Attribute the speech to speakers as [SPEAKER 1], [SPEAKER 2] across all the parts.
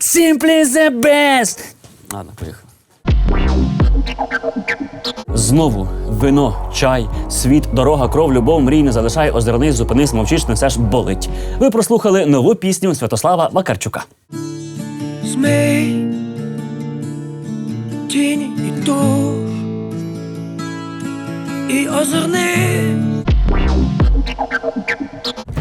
[SPEAKER 1] Simply the best! Ладно, поїхав. Знову вино, чай, світ, дорога, кров, любов, мрій не залишай, озирнись, зупинись, мовчиш, несеш болить. Ви прослухали нову пісню Святослава Вакарчука.
[SPEAKER 2] Змій, тінь і дух, і озирни.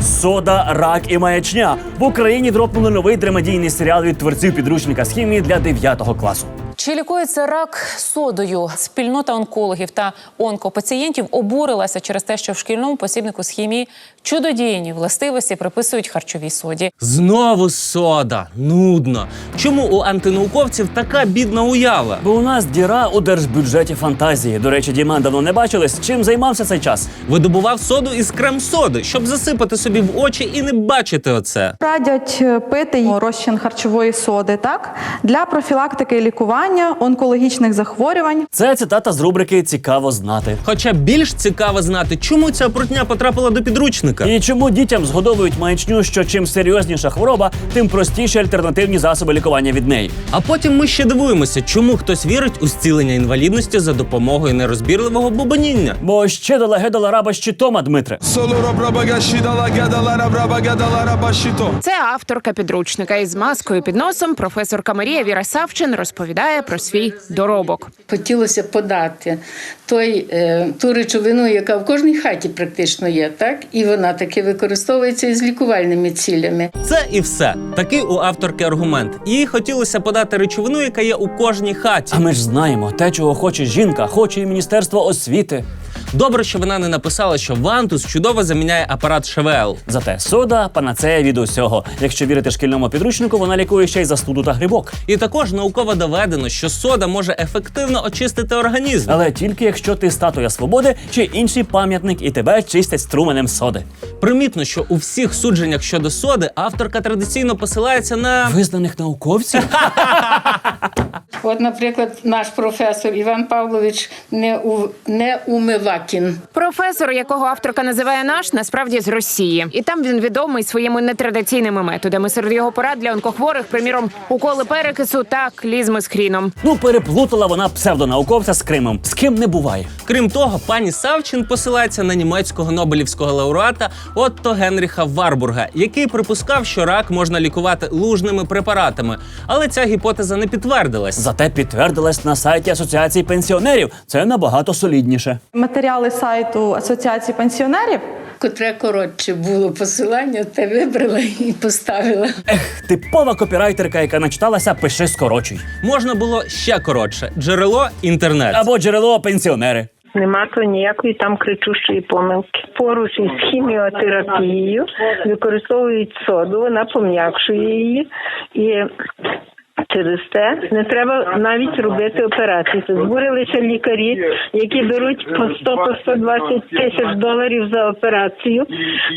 [SPEAKER 1] Сода, рак і маячня в Україні дропнули новий драмадійний серіал від творців підручника з хімії для 9 класу.
[SPEAKER 3] Чи лікується рак содою? Спільнота онкологів та онкопацієнтів обурилася через те, що в шкільному посібнику з хімії чудодійні властивості приписують харчовій соді.
[SPEAKER 4] Знову сода. Нудно. Чому у антинауковців така бідна уява?
[SPEAKER 1] Бо у нас діра у держбюджеті фантазії. До речі, Діман давно не бачились. Чим займався цей час?
[SPEAKER 4] Видобував соду із крем-соди, щоб засипати собі в очі і не бачити оце.
[SPEAKER 5] Радять е, пити розчин харчової соди, так для профілактики і лікування онкологічних захворювань.
[SPEAKER 1] Це цитата з рубрики Цікаво знати.
[SPEAKER 4] Хоча більш цікаво знати, чому ця брудня потрапила до підручника.
[SPEAKER 1] І чому дітям згодовують маячню, що чим серйозніша хвороба, тим простіші альтернативні засоби лікування від неї.
[SPEAKER 4] А потім ми ще дивуємося, чому хтось вірить у зцілення інвалідності за допомогою нерозбірливого бубоніння.
[SPEAKER 1] Бо ще до легеда раба щитома, Дмитре.
[SPEAKER 6] Це авторка підручника із маскою під носом. Професорка Марія Віра Савчин розповідає про свій доробок.
[SPEAKER 7] Хотілося подати той, е, ту речовину, яка в кожній хаті практично є, так? І вона таки використовується із лікувальними цілями.
[SPEAKER 4] Це і все. Такий у авторки аргумент. Їй хотілося подати речовину, яка є у кожній хаті.
[SPEAKER 1] А ми ж знаємо, те, чого хоче жінка, хоче і Міністерство освіти.
[SPEAKER 4] Добре, що вона не написала, що Вантус чудово заміняє апарат ШВЛ.
[SPEAKER 1] Зате сода панацея від усього. Якщо вірити шкільному підручнику, вона лікує ще й застуду та грибок.
[SPEAKER 4] І також науково доведено, що сода може ефективно очистити організм.
[SPEAKER 1] Але тільки якщо ти статуя свободи чи інший пам'ятник, і тебе чистять струменем соди.
[SPEAKER 4] Примітно, що у всіх судженнях щодо соди авторка традиційно посилається на
[SPEAKER 1] Визнаних науковців
[SPEAKER 7] От, наприклад, наш професор Іван Павлович Неу- Неумивакін.
[SPEAKER 6] Професор, якого авторка називає наш, насправді з Росії, і там він відомий своїми нетрадиційними методами. Серед його порад для онкохворих, приміром, уколи перекису та клізми з хріном.
[SPEAKER 1] ну переплутала вона псевдонауковця з Кримом. З ким не буває.
[SPEAKER 4] Крім того, пані Савчин посилається на німецького нобелівського лауреата Отто Генріха Варбурга, який припускав, що рак можна лікувати лужними препаратами. Але ця гіпотеза не підтвердилась.
[SPEAKER 1] Зате підтвердилась на сайті Асоціації пенсіонерів. Це набагато солідніше.
[SPEAKER 5] Матеріали сайту Асоціації пенсіонерів
[SPEAKER 7] Котре коротше було посилання, те вибрала і поставила.
[SPEAKER 1] Ех, типова копірайтерка, яка начиталася, пиши скорочуй.
[SPEAKER 4] Можна було ще коротше: джерело інтернет.
[SPEAKER 1] Або джерело пенсіонери.
[SPEAKER 8] Нема то ніякої там кричущої помилки. Поруч із хіміотерапією використовують соду, вона пом'якшує її і. Через те не треба навіть робити операції. Це збурилися лікарі, які беруть по 100 по 120 тисяч доларів за операцію,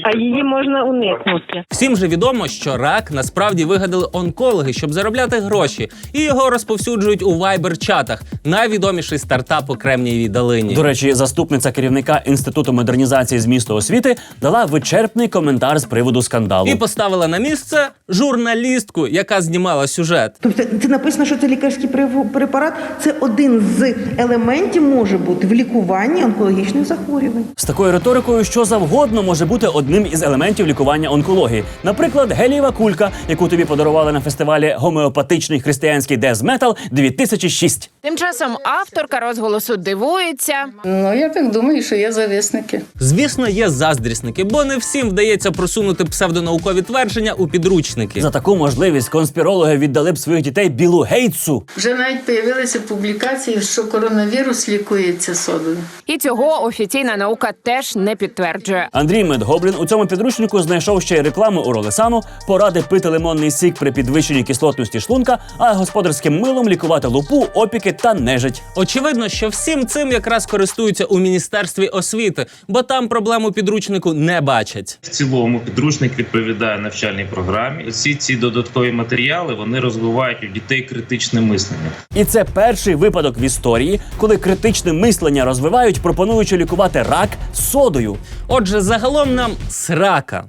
[SPEAKER 8] а її можна уникнути.
[SPEAKER 4] Всім же відомо, що рак насправді вигадали онкологи, щоб заробляти гроші, і його розповсюджують у вайбер-чатах. Найвідоміший стартап у Кремнієвій долині.
[SPEAKER 1] До речі, заступниця керівника інституту модернізації змісту освіти дала вичерпний коментар з приводу скандалу.
[SPEAKER 4] І поставила на місце журналістку, яка знімала сюжет.
[SPEAKER 9] Тобто це написано, що це лікарський препарат. Це один з елементів може бути в лікуванні онкологічних захворювань.
[SPEAKER 1] З такою риторикою, що завгодно може бути одним із елементів лікування онкології. Наприклад, гелієва кулька, яку тобі подарували на фестивалі гомеопатичний християнський дезметал 2006.
[SPEAKER 6] Тим часом авторка розголосу дивується.
[SPEAKER 7] Ну, я так думаю, що є зависники.
[SPEAKER 4] Звісно, є заздрісники, бо не всім вдається просунути псевдонаукові твердження у підручники.
[SPEAKER 1] За таку можливість конспірологи віддали б своїх дітей Білу Гейтсу.
[SPEAKER 7] Вже навіть появилися публікації, що коронавірус лікується содою.
[SPEAKER 6] І цього офіційна наука теж не підтверджує.
[SPEAKER 1] Андрій Медгоблін у цьому підручнику знайшов ще й рекламу у Ролесану, поради пити лимонний сік при підвищенні кислотності шлунка, а господарським милом лікувати лупу, опіки та нежить.
[SPEAKER 4] Очевидно, що всім цим якраз користуються у міністерстві освіти, бо там проблему підручнику не бачать.
[SPEAKER 10] В цілому підручник відповідає навчальній програмі. Всі ці додаткові матеріали вони розвивають у дітей критичне мислення.
[SPEAKER 1] І це перший випадок в історії, коли критичне мислення розвивають, пропонуючи лікувати рак содою.
[SPEAKER 4] Отже, загалом нам срака.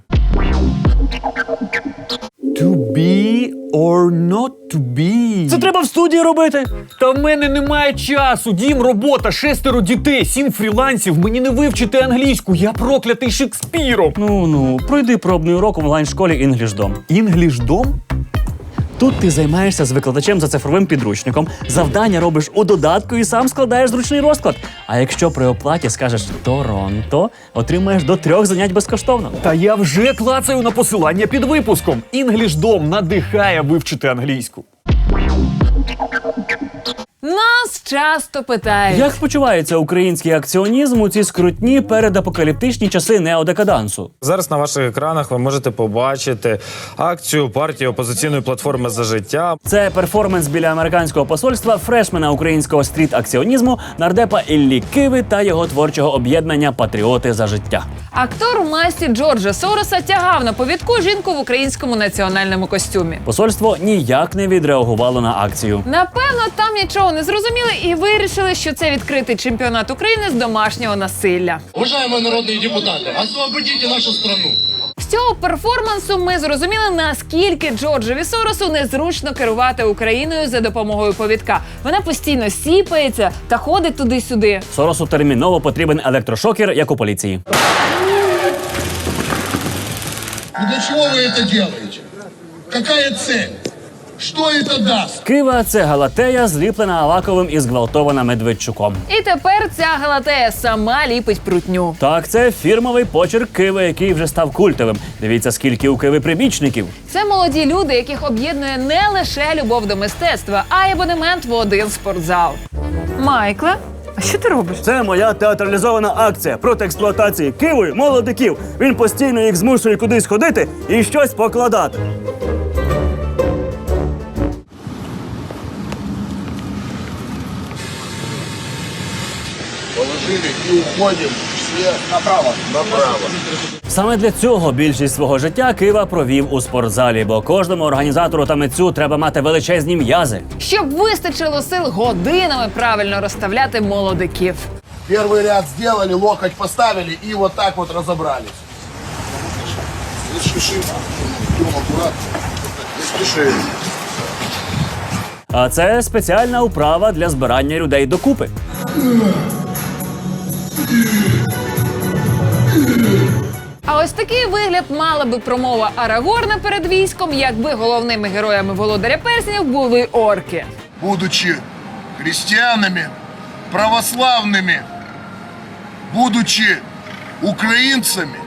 [SPEAKER 11] To be or not to be.
[SPEAKER 1] Це треба в студії робити.
[SPEAKER 11] Та в мене немає часу. Дім, робота, шестеро дітей, сім фрілансів. Мені не вивчити англійську. Я проклятий Шекспіром.
[SPEAKER 1] Ну ну, пройди пробний урок в онлайн-школі EnglishDom.
[SPEAKER 11] Інглішдом?
[SPEAKER 1] Тут ти займаєшся з викладачем за цифровим підручником, завдання робиш у додатку і сам складаєш зручний розклад. А якщо при оплаті скажеш Торонто, отримаєш до трьох занять безкоштовно.
[SPEAKER 11] Та я вже клацаю на посилання під випуском. Інглішдом надихає вивчити англійську.
[SPEAKER 12] Часто питають.
[SPEAKER 1] Як почувається український акціонізм у ці скрутні передапокаліптичні часи неодекадансу?
[SPEAKER 13] Зараз на ваших екранах ви можете побачити акцію партії опозиційної платформи за життя.
[SPEAKER 1] Це перформанс біля американського посольства фрешмена українського стріт-акціонізму нардепа Іллі Киви та його творчого об'єднання Патріоти за життя.
[SPEAKER 12] Актор в масті Джорджа Сороса тягав на повідку жінку в українському національному костюмі.
[SPEAKER 1] Посольство ніяк не відреагувало на акцію.
[SPEAKER 12] Напевно, там нічого не зрозуміли і вирішили, що це відкритий чемпіонат України з домашнього насилля.
[SPEAKER 14] Уважаемые народные депутаты, освободите нашу страну.
[SPEAKER 12] З цього перформансу ми зрозуміли, наскільки Джорджеві Соросу незручно керувати Україною за допомогою повідка. Вона постійно сіпається та ходить туди-сюди.
[SPEAKER 1] Соросу терміново потрібен електрошокер, як у поліції.
[SPEAKER 14] И для чего вы это делаете? Какая цель? Что это даст?
[SPEAKER 1] Кива це галатея, зліплена Аваковим і зґвалтована Медведчуком.
[SPEAKER 12] І тепер ця галатея сама ліпить прутню.
[SPEAKER 1] Так, це фірмовий почерк Киви, який вже став культовим. Дивіться, скільки у Киви прибічників.
[SPEAKER 12] Це молоді люди, яких об'єднує не лише любов до мистецтва, а й абонемент в один спортзал. Майкле, а що ти робиш?
[SPEAKER 1] Це моя театралізована акція проти експлуатації Кивою молодиків. Він постійно їх змушує кудись ходити і щось покладати.
[SPEAKER 14] Положили и уходим все направо. Направо.
[SPEAKER 1] Саме для цього більшість свого життя Кива провів у спортзалі, бо кожному організатору та митцю треба мати величезні м'язи.
[SPEAKER 12] Щоб вистачило сил годинами правильно розставляти молодиків.
[SPEAKER 14] Первый ряд сделали, локоть поставили и вот так вот разобрались. Не спешим. Не спешим.
[SPEAKER 1] А це спеціальна управа для збирання людей докупи.
[SPEAKER 12] А ось такий вигляд мала би промова Арагорна перед військом, якби головними героями володаря перснів були орки.
[SPEAKER 14] Будучи христианами, православными, будучи украинцами,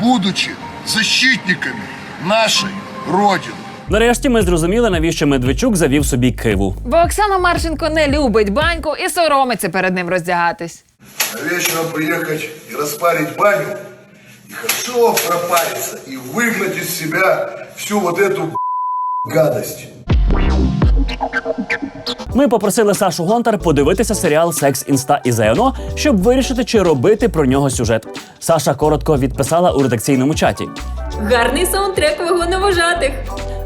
[SPEAKER 14] будучи защитниками нашей Родины.
[SPEAKER 1] Нарешті ми зрозуміли, навіщо Медведчук завів собі киву.
[SPEAKER 12] Бо Оксана Марченко не любить баньку і соромиться перед ним роздягатись.
[SPEAKER 14] Вечером приехать и распарить баню, и хорошо пропариться, и выгнать из себя всю вот эту гадость.
[SPEAKER 1] Ми попросили Сашу Гонтар подивитися серіал Секс інста і ЗНО, щоб вирішити, чи робити про нього сюжет. Саша коротко відписала у редакційному чаті.
[SPEAKER 15] Гарний саундтрек вагоновожатих.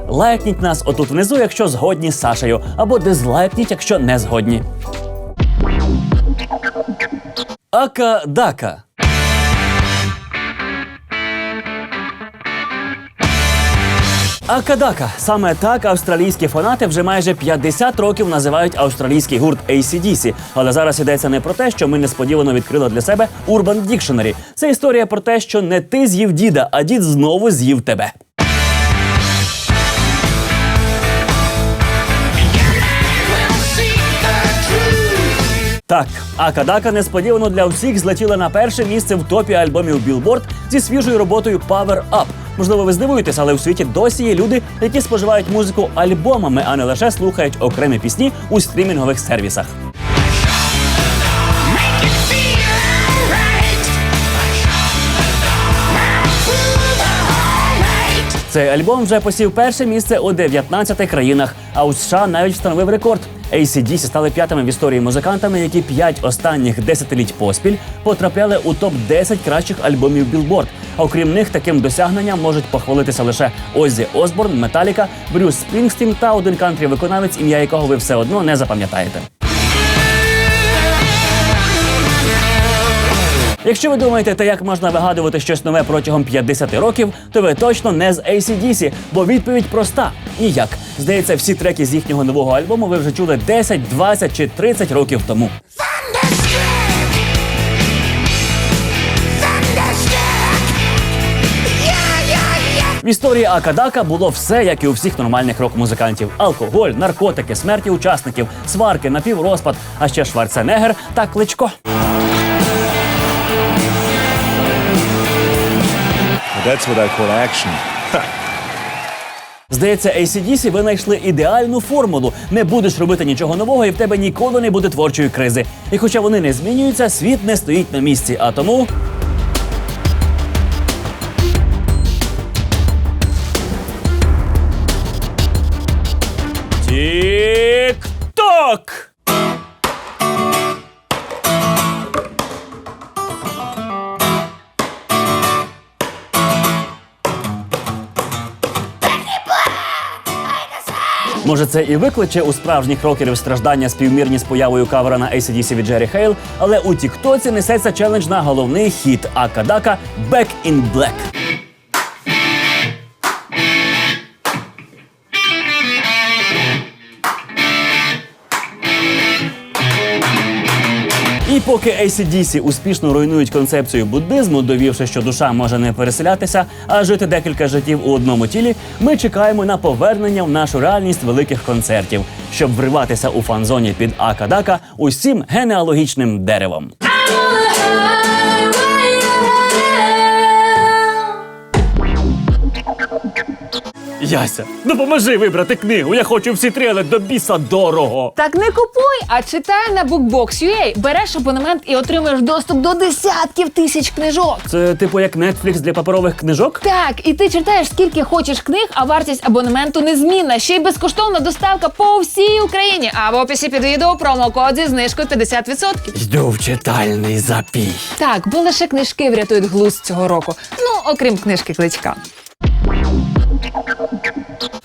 [SPEAKER 1] Лайкніть нас отут внизу, якщо згодні з Сашею, або дизлайкніть, якщо не згодні. Ака-дака. Акадака. Саме так австралійські фанати вже майже 50 років називають австралійський гурт ACDC. Але зараз йдеться не про те, що ми несподівано відкрили для себе Urban Dictionary. Це історія про те, що не ти з'їв діда, а дід знову з'їв тебе. Так, Акадака несподівано для всіх злетіла на перше місце в топі альбомів Billboard зі свіжою роботою Power Up. Можливо, ви здивуєтесь, але у світі досі є люди, які споживають музику альбомами, а не лише слухають окремі пісні у стрімінгових сервісах. Цей альбом вже посів перше місце у 19 країнах, а у США навіть встановив рекорд. ACDC стали п'ятими в історії музикантами, які п'ять останніх десятиліть поспіль потрапляли у топ 10 кращих альбомів Billboard. Окрім них, таким досягненням можуть похвалитися лише Оззі Осборн, Металіка, Брюс Спрінгстін та один кантрі виконавець, ім'я якого ви все одно не запам'ятаєте. Якщо ви думаєте, та як можна вигадувати щось нове протягом 50 років, то ви точно не з ACDC, бо відповідь проста. Ніяк. Здається, всі треки з їхнього нового альбому ви вже чули 10, 20 чи 30 років тому. В історії Акадака було все, як і у всіх нормальних рок-музикантів: алкоголь, наркотики, смерті учасників, сварки, напіврозпад, а ще Шварценеггер та кличко.
[SPEAKER 16] That's what I call action.
[SPEAKER 1] Здається, ACDC винайшли ідеальну формулу. Не будеш робити нічого нового, і в тебе ніколи не буде творчої кризи. І хоча вони не змінюються, світ не стоїть на місці. А тому. Тік-ток! Може, це і викличе у справжніх рокерів страждання співмірні з появою кавера на ACDC від Джері Хейл, але у Тіктоці несеться челендж на головний хіт Акадака Back in Black. Поки ACDC успішно руйнують концепцію буддизму, довівши, що душа може не переселятися, а жити декілька життів у одному тілі, ми чекаємо на повернення в нашу реальність великих концертів, щоб вриватися у фан-зоні під Акадака усім генеалогічним деревом. Яся, допоможи вибрати книгу. Я хочу всі три, але до біса дорого.
[SPEAKER 12] Так не купуй, а читай на BookBox.ua. Береш абонемент і отримуєш доступ до десятків тисяч книжок.
[SPEAKER 1] Це типу як Netflix для паперових книжок?
[SPEAKER 12] Так, і ти читаєш скільки хочеш книг, а вартість абонементу незмінна. Ще й безкоштовна доставка по всій Україні. А в описі під відео промокод зі знижкою 50%.
[SPEAKER 1] Йду в читальний запій.
[SPEAKER 12] Так, бо лише книжки врятують глузд цього року. Ну, окрім книжки кличка.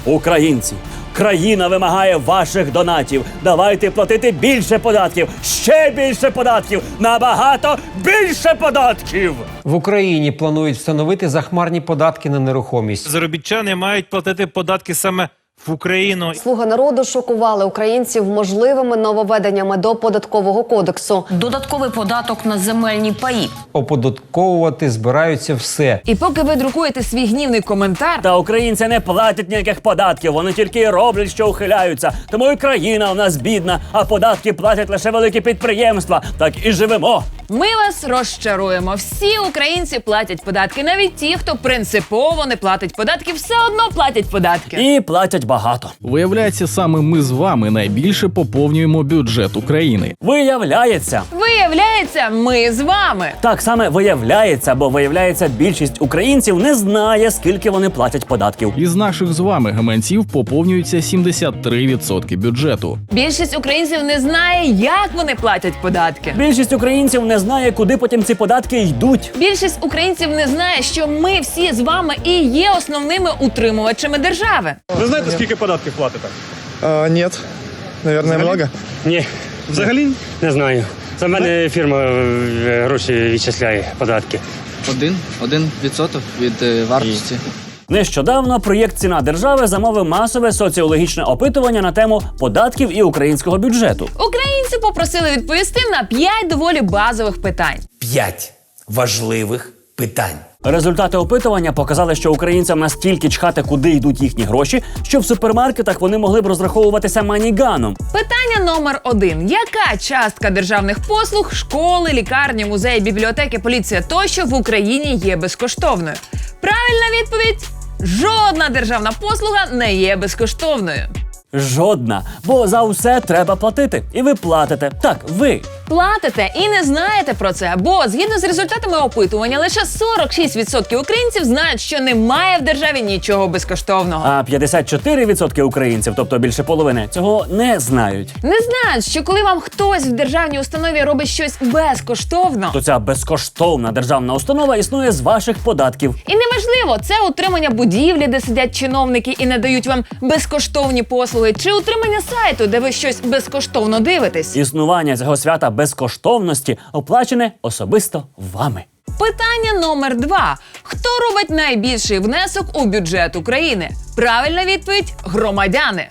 [SPEAKER 1] Українці, країна вимагає ваших донатів. Давайте платити більше податків, ще більше податків, набагато більше податків.
[SPEAKER 17] В Україні планують встановити захмарні податки на нерухомість.
[SPEAKER 18] Заробітчани мають платити податки саме в Україну.
[SPEAKER 19] Слуга народу шокували українців можливими нововведеннями до податкового кодексу.
[SPEAKER 20] Додатковий податок на земельні паї.
[SPEAKER 17] Оподатковувати збираються все.
[SPEAKER 12] І поки ви друкуєте свій гнівний коментар,
[SPEAKER 1] Та українці не платять ніяких податків. Вони тільки й роблять, що ухиляються. Тому і країна у нас бідна, а податки платять лише великі підприємства. Так і живемо.
[SPEAKER 12] ми вас розчаруємо. Всі українці платять податки, навіть ті, хто принципово не платить податки, все одно платять податки.
[SPEAKER 1] І платять багато.
[SPEAKER 21] Виявляється, саме ми з вами найбільше поповнюємо бюджет України.
[SPEAKER 1] Виявляється.
[SPEAKER 12] Виявляється, ми з вами.
[SPEAKER 1] Так саме виявляється, бо виявляється, більшість українців не знає, скільки вони платять податків.
[SPEAKER 21] Із наших з вами гаманців поповнюється 73% бюджету.
[SPEAKER 12] Більшість українців не знає, як вони платять податки.
[SPEAKER 1] Більшість українців не знає, куди потім ці податки йдуть.
[SPEAKER 12] Більшість українців не знає, що ми всі з вами і є основними утримувачами держави.
[SPEAKER 22] Ви знаєте, скільки податків платите?
[SPEAKER 23] А, нет. Наверное, много.
[SPEAKER 24] Ні.
[SPEAKER 22] Взагалі?
[SPEAKER 24] Не знаю. За мене фірма е, гроші відчисляє податки.
[SPEAKER 25] Один, один відсоток від е, вартості.
[SPEAKER 1] Нещодавно проєкт Ціна держави замовив масове соціологічне опитування на тему податків і українського бюджету.
[SPEAKER 12] Українці попросили відповісти на п'ять доволі базових питань.
[SPEAKER 26] П'ять важливих питань.
[SPEAKER 1] Результати опитування показали, що українцям настільки чхати, куди йдуть їхні гроші, що в супермаркетах вони могли б розраховуватися маніганом.
[SPEAKER 12] Питання номер один: яка частка державних послуг, школи, лікарні, музеї, бібліотеки, поліція тощо в Україні є безкоштовною? Правильна відповідь: жодна державна послуга не є безкоштовною.
[SPEAKER 1] Жодна, бо за все треба платити. І ви платите. Так, ви.
[SPEAKER 12] Платите і не знаєте про це, бо згідно з результатами опитування, лише 46% українців знають, що немає в державі нічого безкоштовного.
[SPEAKER 1] А 54% українців, тобто більше половини, цього не знають.
[SPEAKER 12] Не знають, що коли вам хтось в державній установі робить щось безкоштовно,
[SPEAKER 1] То ця безкоштовна державна установа існує з ваших податків.
[SPEAKER 12] і неважливо, це утримання будівлі, де сидять чиновники і не дають вам безкоштовні послуги, чи утримання сайту, де ви щось безкоштовно дивитесь.
[SPEAKER 1] Існування цього свята безкоштовності оплачене особисто вами.
[SPEAKER 12] Питання номер два: хто робить найбільший внесок у бюджет України? Правильна відповідь громадяни.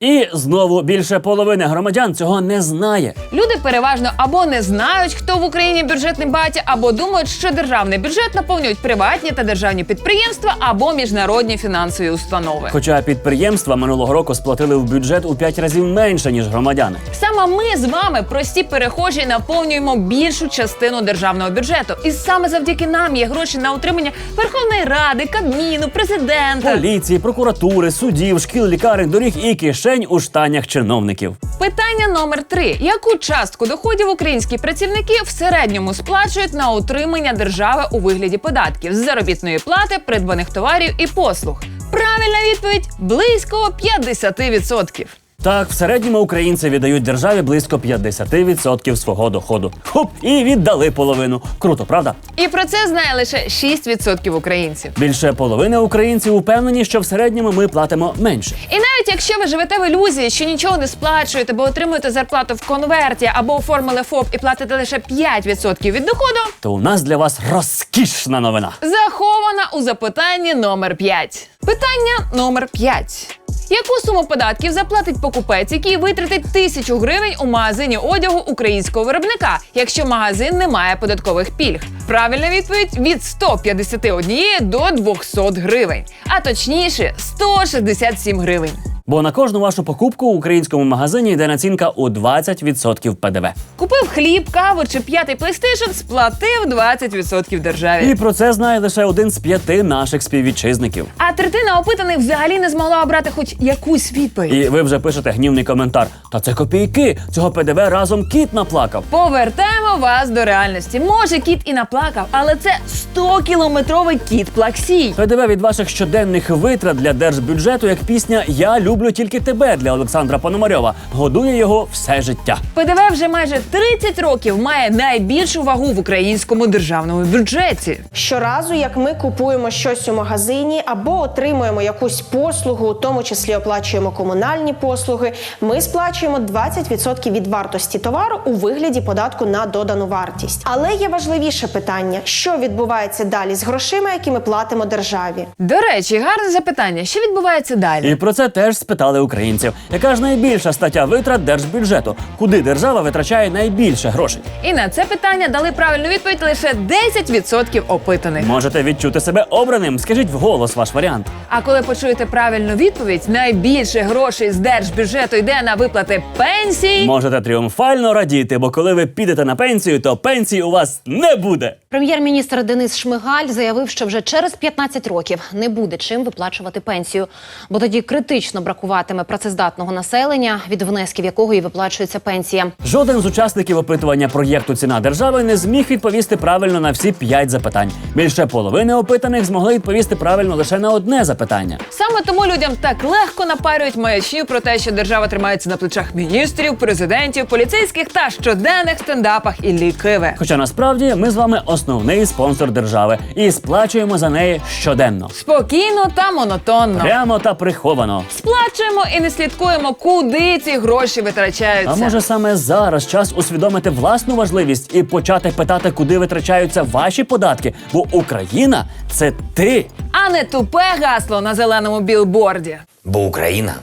[SPEAKER 1] І знову більше половини громадян цього не знає.
[SPEAKER 12] Люди переважно або не знають, хто в Україні бюджетний батя, або думають, що державний бюджет наповнюють приватні та державні підприємства або міжнародні фінансові установи.
[SPEAKER 1] Хоча підприємства минулого року сплатили в бюджет у 5 разів менше ніж громадяни.
[SPEAKER 12] Саме ми з вами, прості перехожі, наповнюємо більшу частину державного бюджету, і саме завдяки нам є гроші на утримання Верховної Ради, Кабміну, президента.
[SPEAKER 1] Поліції, прокуратури, судів, шкіл, лікарень, доріг і кишень у штанях чиновників.
[SPEAKER 12] Питання номер три: яку частку доходів українські працівники в середньому сплачують на утримання держави у вигляді податків з заробітної плати, придбаних товарів і послуг? Правильна відповідь близько 50%.
[SPEAKER 1] Так, в середньому українці віддають державі близько 50% свого доходу. Хоп, і віддали половину. Круто, правда?
[SPEAKER 12] І про це знає лише 6% українців.
[SPEAKER 1] Більше половини українців упевнені, що в середньому ми платимо менше.
[SPEAKER 12] І навіть якщо ви живете в ілюзії, що нічого не сплачуєте, бо отримуєте зарплату в конверті або оформили ФОП і платите лише 5% від доходу,
[SPEAKER 1] То у нас для вас розкішна новина.
[SPEAKER 12] захована у запитанні номер 5. Питання номер 5. Яку суму податків заплатить покупець, який витратить тисячу гривень у магазині одягу українського виробника, якщо магазин не має податкових пільг? Правильна відповідь від 151 до 200 гривень, а точніше 167 гривень.
[SPEAKER 1] Бо на кожну вашу покупку у українському магазині йде націнка у 20% ПДВ.
[SPEAKER 12] Купив хліб, каву чи п'ятий PlayStation, сплатив 20% державі.
[SPEAKER 1] І про це знає лише один з п'яти наших співвітчизників.
[SPEAKER 12] А третина опитаних взагалі не змогла обрати хоч якусь відповідь.
[SPEAKER 1] І ви вже пишете гнівний коментар. Та це копійки. Цього ПДВ разом кіт наплакав.
[SPEAKER 12] Повертаємо вас до реальності. Може, кіт і наплакав, але це 100-кілометровий кіт плаксій.
[SPEAKER 1] ПДВ від ваших щоденних витрат для держбюджету, як пісня Я люблю тільки тебе для Олександра Пономарьова. Годує його все життя.
[SPEAKER 12] ПДВ вже майже 30 років має найбільшу вагу в українському державному бюджеті.
[SPEAKER 27] Щоразу, як ми купуємо щось у магазині або отримуємо якусь послугу, у тому числі оплачуємо комунальні послуги, ми сплачуємо 20% від вартості товару у вигляді податку на додану вартість. Але є важливіше питання: що відбувається далі з грошима, які ми платимо державі?
[SPEAKER 12] До речі, гарне запитання. Що відбувається далі?
[SPEAKER 1] І про це теж спитали українців. Яка ж найбільша стаття витрат держбюджету? Куди держава витрачає найбільше грошей?
[SPEAKER 12] І на це питання дали правильну відповідь лише 10% опитаних.
[SPEAKER 1] Можете відчути себе обраним. Скажіть вголос ваш варіант.
[SPEAKER 12] А коли почуєте правильну відповідь, найбільше грошей з держбюджету йде на виплати пенсій.
[SPEAKER 1] Можете тріумфально радіти, бо коли ви підете на пенсію, то пенсії у вас не буде.
[SPEAKER 28] Прем'єр-міністр Денис Шмигаль заявив, що вже через 15 років не буде чим виплачувати пенсію, бо тоді критично бракуватиме працездатного населення, від внесків якого і виплачується пенсія.
[SPEAKER 1] Жоден з учасників опитування проєкту Ціна держави не зміг відповісти правильно на всі п'ять запитань. Більше половини опитаних змогли відповісти правильно лише на одне запитання.
[SPEAKER 12] Саме тому людям так легко напарюють маячню про те, що держава тримається на плечах міністрів, президентів, поліцейських та щоденних стендапах і лікиве.
[SPEAKER 1] Хоча насправді ми з вами основний спонсор держави і сплачуємо за неї щоденно.
[SPEAKER 12] Спокійно та монотонно.
[SPEAKER 1] Прямо та приховано.
[SPEAKER 12] Сплачуємо і не слідкуємо, куди ці гроші витрачаються.
[SPEAKER 1] А може саме зараз час усвідомити власну важливість і почати питати, куди витрачаються ваші податки? Бо Україна це ти.
[SPEAKER 12] А не тупе гасло на зеленому білборді.
[SPEAKER 26] Бо Україна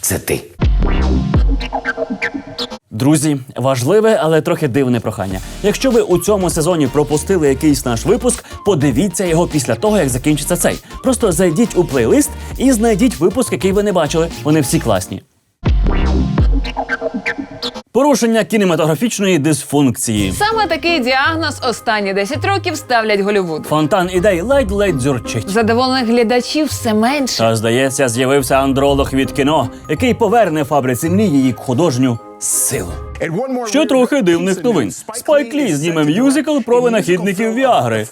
[SPEAKER 26] це ти.
[SPEAKER 1] Друзі, важливе, але трохи дивне прохання. Якщо ви у цьому сезоні пропустили якийсь наш випуск, подивіться його після того, як закінчиться цей. Просто зайдіть у плейлист і знайдіть випуск, який ви не бачили. Вони всі класні. Порушення кінематографічної дисфункції.
[SPEAKER 12] Саме такий діагноз останні 10 років ставлять Голлівуду.
[SPEAKER 1] Фонтан ідей ледь-ледь дзюрчить.
[SPEAKER 12] Задоволених глядачів все менше.
[SPEAKER 1] Та здається, з'явився андролог від кіно, який поверне фабриці мрії її художню selo. Ще трохи дивних новин. Спайк Лі зніме мюзикл про винахідників Віагри.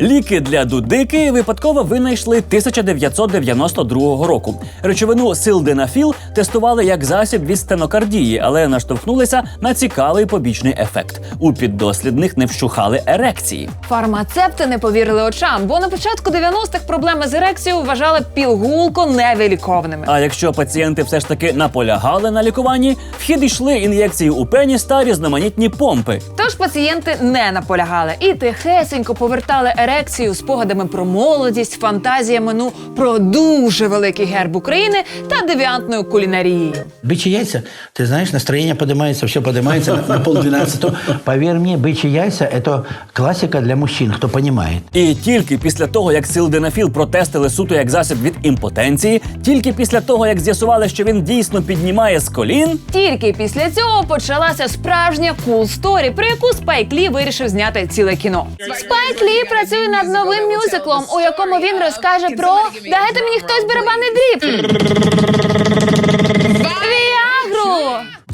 [SPEAKER 1] Ліки для дудики випадково винайшли 1992 року. Речовину силденафіл тестували як засіб від стенокардії, але наштовхнулися на цікавий побічний ефект. У піддослідних не вщухали ерекції.
[SPEAKER 12] Фармацепти не повірили очам, бо на початку 90-х проблеми з ерекцією вважали пілгулко невиліковними.
[SPEAKER 1] А якщо пацієнти все ж таки наполягали на лікуванні, в хід йшли були ін'єкції у пеніс та різноманітні помпи.
[SPEAKER 12] Тож пацієнти не наполягали і тихесенько повертали ерекцію спогадами про молодість, фантазіями ну про дуже великий герб України та девіантною кулінарією.
[SPEAKER 29] Бычьи яйца, ты знаешь, настроение поднимается, все поднимается на, на полдвенадцатого. Поверь мне, бычьи яйца – это классика для мужчин, кто понимает.
[SPEAKER 1] І тільки після того, як силденафіл протестили суто як засіб від імпотенції, тільки після того, як з'ясували, що він дійсно піднімає з колін,
[SPEAKER 12] Тільки після цього почалася справжня кул сторі, про яку Спайк Лі вирішив зняти ціле кіно. Спайк Лі працює над новим мюзиклом, у якому він розкаже про дайте мені хтось барабанний дріб.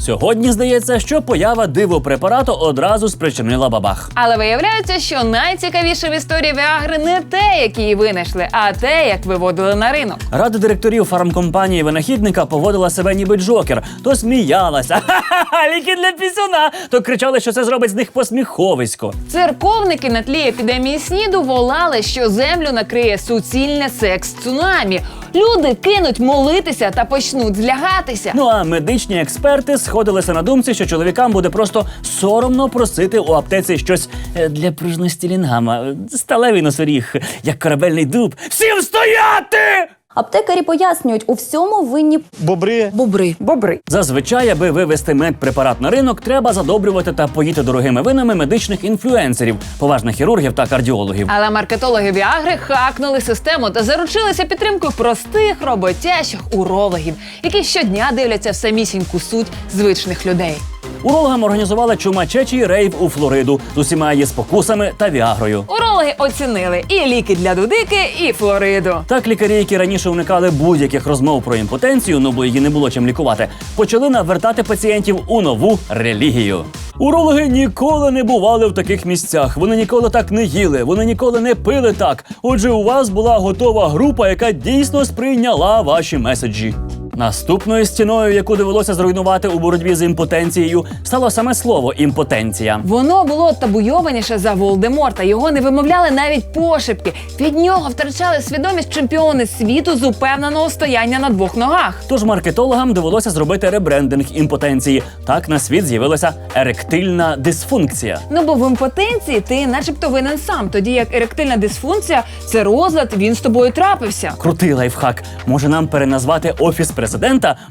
[SPEAKER 1] Сьогодні здається, що поява дивопрепарату одразу спричинила бабах.
[SPEAKER 12] Але виявляється, що найцікавіше в історії Віагри не те, як її винайшли, а те, як виводили на ринок.
[SPEAKER 1] Рада директорів фармкомпанії винахідника поводила себе ніби Джокер, то сміялася, ха-ха-ха, ліки для пісюна, то кричали, що це зробить з них посміховисько.
[SPEAKER 12] Церковники на тлі епідемії сніду волали, що землю накриє суцільне секс-цунамі. Люди кинуть молитися та почнуть злягатися.
[SPEAKER 1] Ну а медичні експерти сходилися на думці, що чоловікам буде просто соромно просити у аптеці щось е, для пружності лінгама, сталевий носоріг, як корабельний дуб. Всім стояти!
[SPEAKER 30] Аптекарі пояснюють, у всьому винні
[SPEAKER 22] Бобри.
[SPEAKER 30] бобри.
[SPEAKER 6] Бобри.
[SPEAKER 1] Зазвичай, аби вивести медпрепарат на ринок, треба задобрювати та поїти дорогими винами медичних інфлюенсерів, поважних хірургів та кардіологів.
[SPEAKER 12] Але маркетологи Віагри хакнули систему та заручилися підтримкою простих роботящих урологів, які щодня дивляться в самісіньку суть звичних людей.
[SPEAKER 1] Урологам організували чумачечий рейв у Флориду з усіма її спокусами та віагрою.
[SPEAKER 12] Урологи оцінили і ліки для дудики, і Флориду.
[SPEAKER 1] Так лікарі, які раніше уникали будь-яких розмов про імпотенцію, ну бо її не було чим лікувати, почали навертати пацієнтів у нову релігію. Урологи ніколи не бували в таких місцях. Вони ніколи так не їли, вони ніколи не пили так. Отже, у вас була готова група, яка дійсно сприйняла ваші меседжі. Наступною стіною, яку довелося зруйнувати у боротьбі з імпотенцією, стало саме слово імпотенція.
[SPEAKER 12] Воно було табуйованіше за Волдеморта. Його не вимовляли навіть пошепки. Від нього втрачали свідомість чемпіони світу з упевненого стояння на двох ногах.
[SPEAKER 1] Тож маркетологам довелося зробити ребрендинг імпотенції. Так на світ з'явилася еректильна дисфункція.
[SPEAKER 12] Ну бо в імпотенції ти, начебто, винен сам, тоді як еректильна дисфункція це розлад, він з тобою трапився.
[SPEAKER 1] Крутий лайфхак. Може нам переназвати офіс президента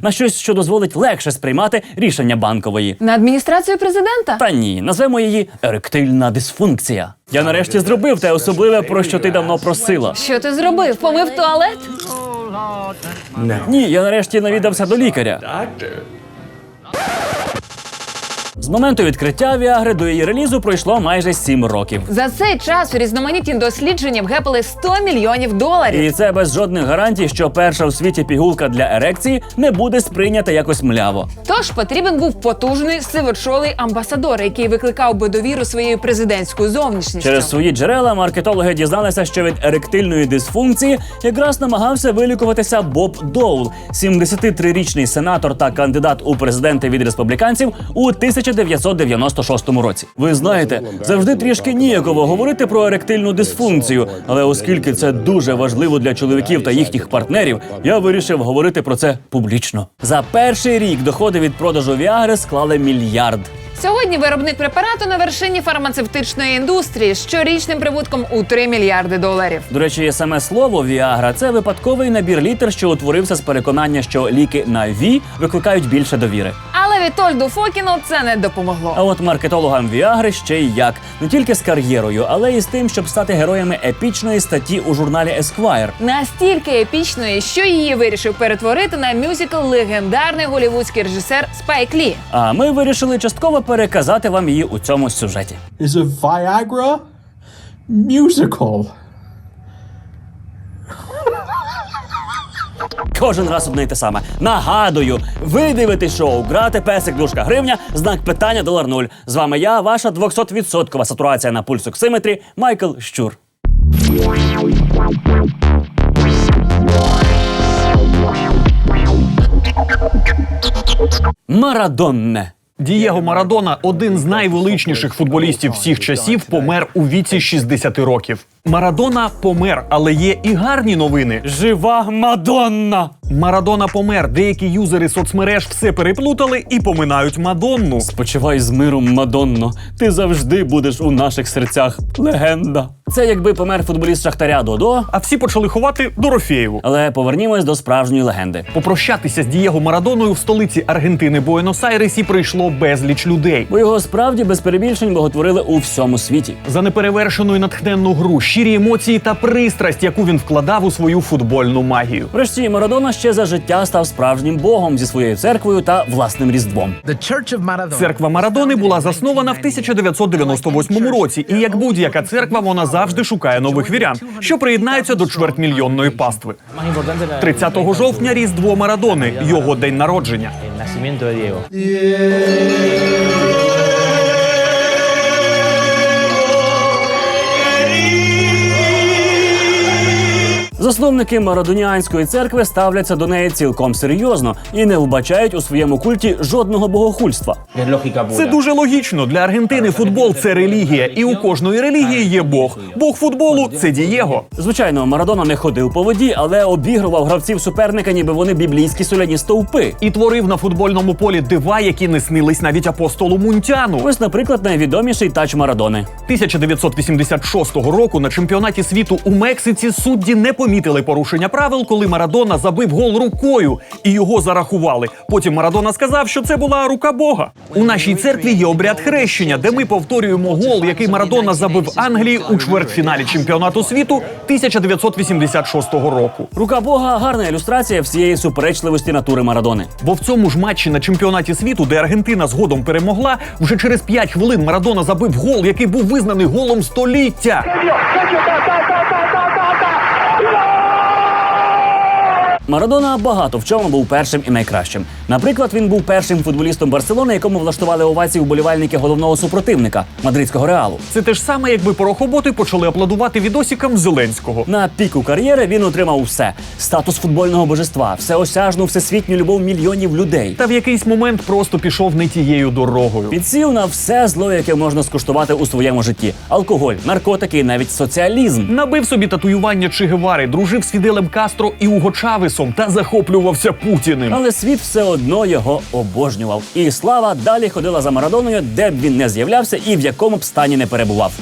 [SPEAKER 1] на щось, що дозволить легше сприймати рішення банкової.
[SPEAKER 12] На адміністрацію президента?
[SPEAKER 1] Та ні, назвемо її еректильна дисфункція. Я нарешті зробив те особливе, про що ти давно просила.
[SPEAKER 12] Що ти зробив? Помив туалет?
[SPEAKER 1] Ні, я нарешті навідався до лікаря. З моменту відкриття Віагри до її релізу пройшло майже 7 років.
[SPEAKER 12] За цей час у різноманітні дослідження вгепали 100 мільйонів доларів.
[SPEAKER 1] І це без жодних гарантій, що перша у світі пігулка для ерекції не буде сприйнята якось мляво.
[SPEAKER 12] Тож потрібен був потужний сивочолий амбасадор, який викликав би довіру своєю президентською зовнішністю.
[SPEAKER 1] Через свої джерела маркетологи дізналися, що від еректильної дисфункції якраз намагався вилікуватися Боб Доул, 73-річний сенатор та кандидат у президенти від республіканців у 1996 році. Ви знаєте, завжди трішки ніяково говорити про еректильну дисфункцію, але оскільки це дуже важливо для чоловіків та їхніх партнерів, я вирішив говорити про це публічно. За перший рік доходи від продажу Віагри склали мільярд.
[SPEAKER 12] Сьогодні виробник препарату на вершині фармацевтичної індустрії з щорічним прибутком у 3 мільярди доларів.
[SPEAKER 1] До речі, саме слово Віагра це випадковий набір літер, що утворився з переконання, що ліки на Ві викликають більше довіри.
[SPEAKER 12] Але Вітольду Фокіну це не допомогло.
[SPEAKER 1] А от маркетологам Віагри ще й як не тільки з кар'єрою, але й з тим, щоб стати героями епічної статті у журналі Esquire.
[SPEAKER 12] Настільки епічної, що її вирішив перетворити на мюзикл легендарний голівудський режисер Спайк Лі.
[SPEAKER 1] А ми вирішили частково переказати вам її у цьому сюжеті.
[SPEAKER 31] is a Viagra musical.
[SPEAKER 1] Кожен раз одне й те саме. Нагадую, ви дивитесь шоу Грати песик дужка гривня, знак питання долар нуль. З вами я, ваша 200% сатурація на пульсоксиметрі Майкл Щур. Марадонне.
[SPEAKER 11] Дієго Марадона, один з найвеличніших футболістів всіх часів, помер у віці 60 років. Марадона помер, але є і гарні новини.
[SPEAKER 1] Жива Мадонна!
[SPEAKER 11] Марадона помер. Деякі юзери соцмереж все переплутали і поминають Мадонну.
[SPEAKER 1] Спочивай з миром, Мадонно. Ти завжди будеш у наших серцях. Легенда. Це якби помер футболіст Шахтаря Додо,
[SPEAKER 11] А всі почали ховати Дорофєєву.
[SPEAKER 1] але повернімось до справжньої легенди.
[SPEAKER 11] Попрощатися з Дієго Марадоною в столиці Аргентини Буенос-Айресі прийшло безліч людей.
[SPEAKER 1] Бо його справді без перебільшень боготворили у всьому світі.
[SPEAKER 11] За неперевершену і натхненну гру, щирі емоції та пристрасть, яку він вкладав у свою футбольну магію.
[SPEAKER 1] Врешті Марадона ще за життя став справжнім богом зі своєю церквою та власним різдвом.
[SPEAKER 11] Церква Марадони була заснована в 1998 році, і як будь-яка церква, вона завжди шукає нових вірян, що приєднаються до чвертьмільйонної пастви. 30 жовтня Різдво Марадони, його день народження.
[SPEAKER 1] Засновники марадоніанської церкви ставляться до неї цілком серйозно і не вбачають у своєму культі жодного богохульства.
[SPEAKER 11] Це дуже логічно. Для Аргентини футбол це релігія, і у кожної релігії є Бог. Бог футболу це Дієго.
[SPEAKER 1] Звичайно, Марадона не ходив по воді, але обігрував гравців суперника, ніби вони біблійські соляні стовпи.
[SPEAKER 11] І творив на футбольному полі дива, які не снились навіть апостолу Мунтяну.
[SPEAKER 1] Ось, наприклад, найвідоміший тач Марадони.
[SPEAKER 11] 1986 року на чемпіонаті світу у Мексиці судді не помітили порушення правил, коли Марадона забив гол рукою і його зарахували. Потім Марадона сказав, що це була рука Бога. У нашій церкві є обряд хрещення, де ми повторюємо гол, який Марадона забив Англії у чвертьфіналі чемпіонату світу 1986 року.
[SPEAKER 1] Рука Бога гарна ілюстрація всієї суперечливості натури Марадони.
[SPEAKER 11] Бо в цьому ж матчі на чемпіонаті світу, де Аргентина згодом перемогла, вже через 5 хвилин Марадона забив гол, який був визнаний голом століття.
[SPEAKER 1] Марадона багато в чому був першим і найкращим. Наприклад, він був першим футболістом Барселони, якому влаштували овації вболівальники головного супротивника мадридського реалу.
[SPEAKER 11] Це те ж саме, якби порохоботи почали аплодувати відосікам Зеленського.
[SPEAKER 1] На піку кар'єри він отримав все: статус футбольного божества, всеосяжну всесвітню любов мільйонів людей.
[SPEAKER 11] Та в якийсь момент просто пішов не тією дорогою.
[SPEAKER 1] Підсів на все зло, яке можна скуштувати у своєму житті: алкоголь, наркотики і навіть соціалізм.
[SPEAKER 11] Набив собі татуювання Че Гевари, дружив з Фіделем Кастро і Уго Чавесом та захоплювався Путіним.
[SPEAKER 1] Але світ все одно його обожнював. І слава далі ходила за Марадоною, де б він не з'являвся і в якому б стані не перебував.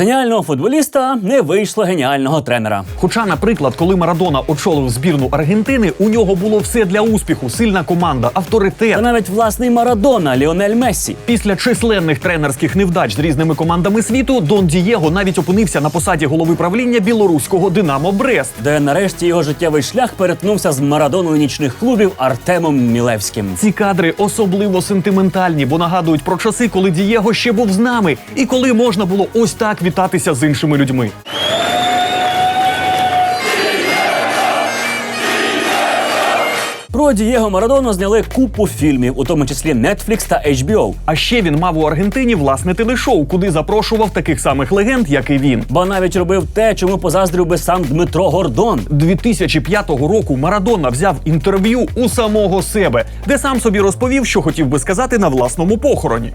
[SPEAKER 1] Геніального футболіста не вийшло геніального тренера.
[SPEAKER 11] Хоча, наприклад, коли Марадона очолив збірну Аргентини, у нього було все для успіху: сильна команда, авторитет.
[SPEAKER 1] Та навіть власний Марадона Ліонель Мессі.
[SPEAKER 11] Після численних тренерських невдач з різними командами світу Дон Дієго навіть опинився на посаді голови правління білоруського Динамо Брест.
[SPEAKER 1] де нарешті його життєвий шлях перетнувся з Марадоною нічних клубів Артемом Мілевським.
[SPEAKER 11] Ці кадри особливо сентиментальні, бо нагадують про часи, коли Дієго ще був з нами, і коли можна було ось так вітатися з іншими людьми.
[SPEAKER 1] Про Дієго Марадону зняли купу фільмів, у тому числі Netflix та HBO.
[SPEAKER 11] А ще він мав у Аргентині власне телешоу, куди запрошував таких самих легенд, як і він.
[SPEAKER 1] Ба навіть робив те, чому позаздрив би сам Дмитро Гордон.
[SPEAKER 11] 2005 року Марадона взяв інтерв'ю у самого себе, де сам собі розповів, що хотів би сказати на власному похороні.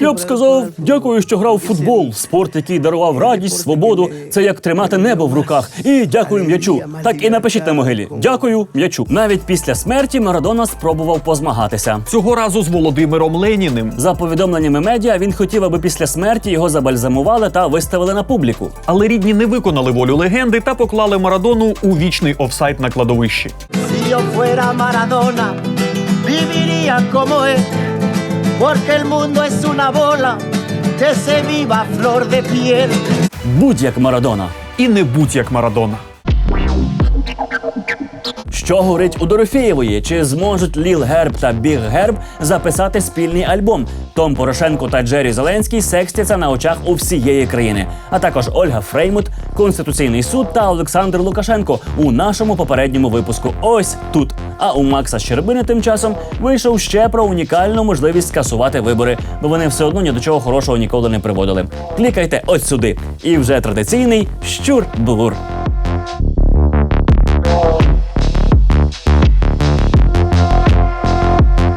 [SPEAKER 1] Я б сказав, дякую, що грав в футбол. Спорт, який дарував радість, свободу. Це як тримати небо в руках. І дякую м'ячу. Так і напишіть на могилі. Дякую м'ячу. Навіть після смерті Марадона спробував позмагатися.
[SPEAKER 11] Цього разу з Володимиром Леніним.
[SPEAKER 1] За повідомленнями медіа, він хотів, аби після смерті його забальзамували та виставили на публіку.
[SPEAKER 11] Але рідні не виконали волю легенди та поклали Марадону у вічний офсайт на кладовищі.
[SPEAKER 32] Maradona, viviría como él, porque el mundo es una bola que se viva flor de piel.
[SPEAKER 1] Будь як Марадона.
[SPEAKER 11] І не будь як Марадона.
[SPEAKER 1] Що горить у Дорофєєвої? Чи зможуть Ліл Герб та Біг Герб записати спільний альбом? Том Порошенко та Джері Зеленський секстяться на очах у всієї країни. А також Ольга Фреймут, Конституційний суд та Олександр Лукашенко у нашому попередньому випуску. Ось тут. А у Макса Щербини тим часом вийшов ще про унікальну можливість скасувати вибори, бо вони все одно ні до чого хорошого ніколи не приводили. Клікайте ось сюди. І вже традиційний щур-блур.